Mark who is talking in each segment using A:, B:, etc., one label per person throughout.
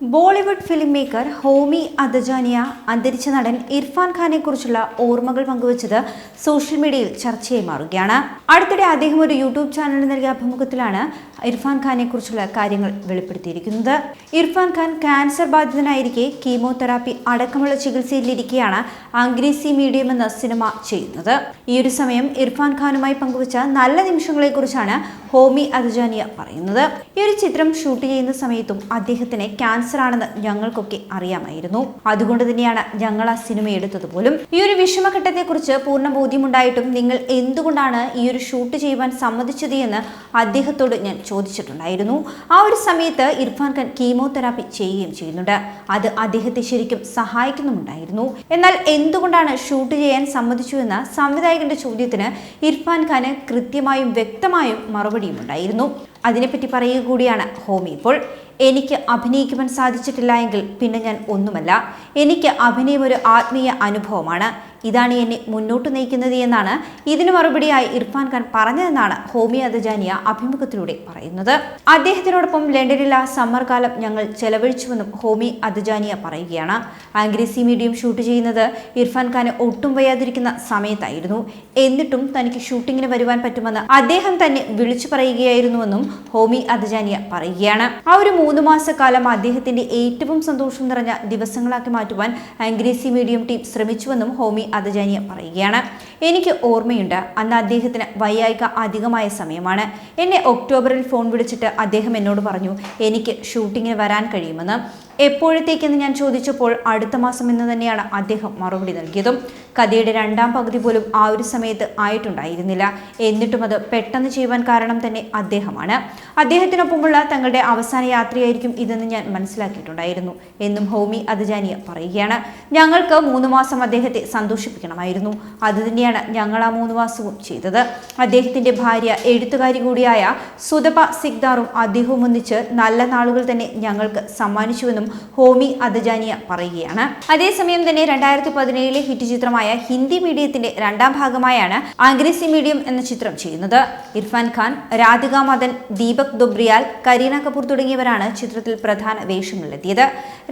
A: Bollywood film maker Homi Adajania അന്തരിച്ച നടൻ ഇർഫാൻ ഖാനെ കുറിച്ചുള്ള ഓർമ്മകൾ പങ്കുവച്ചത് സോഷ്യൽ മീഡിയയിൽ ചർച്ചയായി മാറുകയാണ്. അടുത്തിടെ അദ്ദേഹം ഒരു യൂട്യൂബ് ചാനലിന് നൽകിയ അഭിമുഖത്തിലാണ് ഇർഫാൻ ഖാനെ കുറിച്ചുള്ള കാര്യങ്ങൾ വെളിപ്പെടുത്തിയിരിക്കുന്നത്. ഇർഫാൻ ഖാൻ ക്യാൻസർ ബാധിതനായിരിക്കെ കീമോതെറാപ്പി അടക്കമുള്ള ചികിത്സയിലിരിക്കെയാണ് അംഗ്രേസി മീഡിയം എന്ന സിനിമ ചെയ്യുന്നത്. ഈ ഒരു സമയം ഇർഫാൻ ഖാനുമായി പങ്കുവച്ച നല്ല നിമിഷങ്ങളെക്കുറിച്ചാണ് ഹോമി അദജാനിയ പറയുന്നത്. ഈ ഒരു ചിത്രം ഷൂട്ട് ചെയ്യുന്ന സമയത്തും അദ്ദേഹത്തിന് ക്യാൻസർ ആണെന്ന് ഞങ്ങൾക്കൊക്കെ അറിയാമായിരുന്നു. അതുകൊണ്ട് തന്നെയാണ് ഞങ്ങൾ ആ സിനിമ എടുത്തത് പോലും. ഈ ഒരു വിഷമഘട്ടത്തെക്കുറിച്ച് പൂർണ ബോധ്യമുണ്ടായിട്ടും നിങ്ങൾ എന്തുകൊണ്ടാണ് ഈ ഒരു ഷൂട്ട് ചെയ്യുവാൻ സമ്മതിച്ചത് എന്ന് അദ്ദേഹത്തോട് ഞാൻ ചോദിച്ചിട്ടുണ്ടായിരുന്നു. ആ ഒരു സമയത്ത് ഇർഫാൻ ഖാൻ കീമോതെറാപ്പി ചെയ്യുകയും ചെയ്യുന്നുണ്ട്. അത് അദ്ദേഹത്തെ ശരിക്കും സഹായിക്കുന്നുമുണ്ടായിരുന്നു. എന്നാൽ എന്തുകൊണ്ടാണ് ഷൂട്ട് ചെയ്യാൻ സമ്മതിച്ചു എന്ന സംവിധായകന്റെ ചോദ്യത്തിന് ഇർഫാൻ ഖാന് കൃത്യമായും വ്യക്തമായും മറുപടിയും ഉണ്ടായിരുന്നു അതിനെപ്പറ്റി പറയുക കൂടിയാണ് ഹോമി ഇപ്പോൾ. എനിക്ക് അഭിനയിക്കുവാൻ സാധിച്ചിട്ടില്ല എങ്കിൽ പിന്നെ ഞാൻ ഒന്നുമല്ല. എനിക്ക് അഭിനയം ഒരു ആത്മീയ അനുഭവമാണ്. ഇതാണ് എന്നെ മുന്നോട്ട് നയിക്കുന്നത് എന്നാണ് ഇതിന് മറുപടിയായി ഇർഫാൻ ഖാൻ പറഞ്ഞതെന്നാണ് ഹോമി അദജാനിയ അഭിമുഖത്തിലൂടെ പറയുന്നത്. അദ്ദേഹത്തിനോടൊപ്പം ലണ്ടനിൽ ആ സമ്മർ കാലം ഞങ്ങൾ ചെലവഴിച്ചുവെന്നും ഹോമി അദജാനിയ പറയുകയാണ്. ആംഗ്രസി മീഡിയം ഷൂട്ട് ചെയ്യുന്നത് ഇർഫാൻ ഖാന് ഒട്ടും വയ്യാതിരിക്കുന്ന സമയത്തായിരുന്നു. എന്നിട്ടും തനിക്ക് ഷൂട്ടിങ്ങിന് വരുവാൻ പറ്റുമെന്ന് അദ്ദേഹം തന്നെ വിളിച്ചു പറയുകയായിരുന്നുവെന്നും ഹോമി അദജാനിയ പറയുകയാണ്. ആ ഒരു മൂന്ന് മാസക്കാലം അദ്ദേഹത്തിന്റെ ഏറ്റവും സന്തോഷം നിറഞ്ഞ ദിവസങ്ങളാക്കി മാറ്റുവാൻ ആംഗ്രസി മീഡിയം ടീം ശ്രമിച്ചുവെന്നും ഹോമി അദജാനിയ പറയുകയാണ്. എനിക്ക് ഓർമ്മയുണ്ട് അന്ന് അദ്ദേഹത്തിന് വയ്യായിക അധികമായ സമയമാണ്. എന്നെ ഒക്ടോബറിൽ ഫോൺ വിളിച്ചിട്ട് അദ്ദേഹം എന്നോട് പറഞ്ഞു എനിക്ക് ഷൂട്ടിങ്ങിന് വരാൻ കഴിയുമെന്ന്. എപ്പോഴത്തേക്കെന്ന് ഞാൻ ചോദിച്ചപ്പോൾ അടുത്ത മാസം എന്ന് തന്നെയാണ് അദ്ദേഹം മറുപടി നൽകിയതും. കഥയുടെ രണ്ടാം പകുതി പോലും ആ ഒരു സമയത്ത് ആയിട്ടുണ്ടായിരുന്നില്ല. എന്നിട്ടും അത് പെട്ടെന്ന് ചെയ്യുവാൻ കാരണം തന്നെ അദ്ദേഹമാണ്. അദ്ദേഹത്തിനൊപ്പമുള്ള തങ്ങളുടെ അവസാന യാത്രയായിരിക്കും ഇതെന്ന് ഞാൻ മനസ്സിലാക്കിയിട്ടുണ്ടായിരുന്നു. എന്നും ഹോമി അദ്ജാനിയ പറയുകയാണ്. ഞങ്ങൾക്ക് മൂന്ന് മാസം അദ്ദേഹത്തെ സന്തോഷിപ്പിക്കണമായിരുന്നു. അതുതന്നെയാണ് ഞങ്ങൾ ആ മൂന്ന് മാസവും ചെയ്തത്. അദ്ദേഹത്തിന്റെ ഭാര്യ എഴുത്തുകാരി കൂടിയായ സുതപ സിഗ്ദാറും അദ്ദേഹവും ഒന്നിച്ച് നല്ല നാളുകൾ തന്നെ ഞങ്ങൾക്ക് സമ്മാനിച്ചുവെന്നും ഹോമി അദജാനിയ പറയുകയാണ്. അതേസമയം തന്നെ രണ്ടായിരത്തി പതിനേഴിലെ ഹിറ്റ് ചിത്രമായ ഹിന്ദി മീഡിയത്തിന്റെ രണ്ടാം ഭാഗമായാണ് അഗ്രസി മീഡിയം എന്ന ചിത്രം ചെയ്യുന്നത്. ഇർഫാൻ ഖാൻ രാധിക മദൻ ദീപക് ദൊബ്രിയാൽ കരീന കപൂർ തുടങ്ങിയവരാണ് ചിത്രത്തിൽ പ്രധാന വേഷങ്ങളിലെത്തിയത്.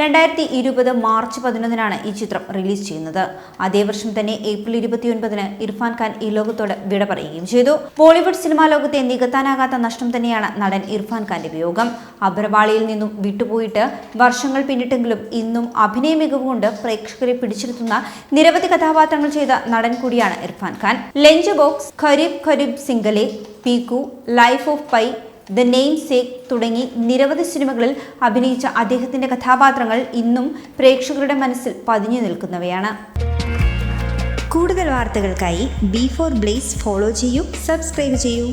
A: രണ്ടായിരത്തി ഇരുപത് മാർച്ച് പതിനൊന്നിനാണ് ഈ ചിത്രം റിലീസ് ചെയ്യുന്നത്. അതേ വർഷം തന്നെ ഏപ്രിൽ ഇരുപത്തിയൊൻപതിന് ഇർഫാൻ ഖാൻ ഈ ലോകത്തോട് വിട പറയുകയും ചെയ്തു. ബോളിവുഡ് സിനിമാ ലോകത്തെ നികത്താനാകാത്ത നഷ്ടം തന്നെയാണ് നടൻ ഇർഫാൻ ഖാന്റെ വിയോഗം. അബ്രവാളിയിൽ നിന്നും വിട്ടുപോയിട്ട് വർഷങ്ങൾ പിന്നിട്ടെങ്കിലും ഇന്നും അഭിനയ മികവ് കൊണ്ട് പ്രേക്ഷകരെ പിടിച്ചിരുത്തുന്ന നിരവധി കഥാപാത്രങ്ങൾ ചെയ്ത നടൻ കൂടിയാണ് Irfan Khan. Lunch box Qarib Qarib single Piku life of Pi the namesake തുടങ്ങി നിരവധി സിനിമകളിൽ അഭിനയിച്ച അദ്ദേഹത്തിന്റെ കഥാപാത്രങ്ങൾ ഇന്നും പ്രേക്ഷകരുടെ മനസ്സിൽ പതിഞ്ഞു നിൽക്കുന്നവയാണ്.
B: കൂടുതൽ വാർത്തകൾക്കായി ബി ഫോർ ബ്ലേസ് ഫോളോ ചെയ്യൂ സബ്സ്ക്രൈബ് ചെയ്യൂ.